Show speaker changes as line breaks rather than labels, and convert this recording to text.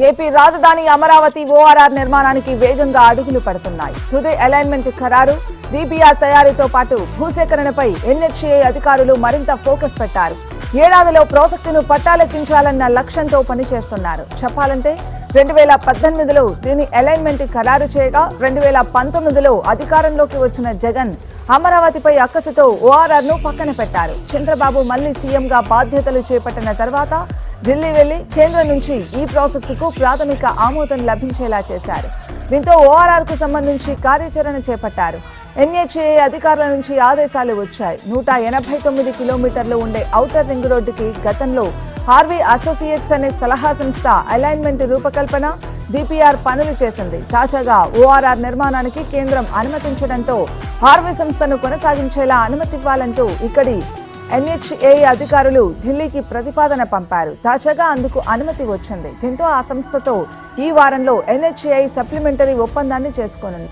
AP రాజధాని Amaravati ORR నిర్మాణానికి వేగంగా అడుగులు పడుతున్నాయి. తుది అలైన్మెంట్ ఖరారు డిపిఆర్ తయారీతో పాటు భూసేకరణపై ఎన్హెచ్ఏ అధికారులు మరింత ఫోకస్ పెట్టారు. ఏడాదిలో ప్రాజెక్టును పట్టాలెక్కించాలన్న లక్ష్యంతో పనిచేస్తున్నారు. చెప్పాలంటే రెండు వేల పద్దెనిమిదిలో దీని అలైన్మెంట్ ఖరారు చేయగా రెండు వేల పంతొమ్మిదిలో అధికారంలోకి వచ్చిన జగన్ అమరావతిపై అక్కసుతో ఓఆర్ఆర్ను పక్కన పెట్టారు. చంద్రబాబు మళ్ళీ సీఎంగా బాధ్యతలు చేపట్టిన తర్వాత ఢిల్లీ వెళ్ళి కేంద్రం నుంచి ఈ ప్రాజెక్టుకు ప్రాథమిక ఆమోదం లభించేలా చేశారు. దీంతో ఓఆర్ఆర్కు సంబంధించి కార్యాచరణ చేపట్టారు. ఎన్హెచ్ఏ అధికారుల నుంచి ఆదేశాలు వచ్చాయి. నూట ఎనభై తొమ్మిది కిలోమీటర్లు ఉండే ఔటర్ రింగ్ రోడ్డుకి గతంలో హార్వీ అసోసియేట్స్ అనే సలహా సంస్థ అలైన్మెంట్ రూపకల్పన డిపిఆర్ పనులు చేసింది. తాజాగా ఓఆర్ఆర్ నిర్మాణానికి కేంద్రం అనుమతించడంతో హార్వీ సంస్థను కొనసాగించేలా అనుమతివ్వాలంటూ ఇక్కడి ఎన్హెచ్ఏ అధికారులు ఢిల్లీకి ప్రతిపాదన పంపారు. తాజాగా అందుకు అనుమతి వచ్చింది. దీంతో ఆ సంస్థతో ఈ వారంలో ఎన్హెచ్ఏ సప్లిమెంటరీ ఒప్పందాన్ని చేసుకోనుంది.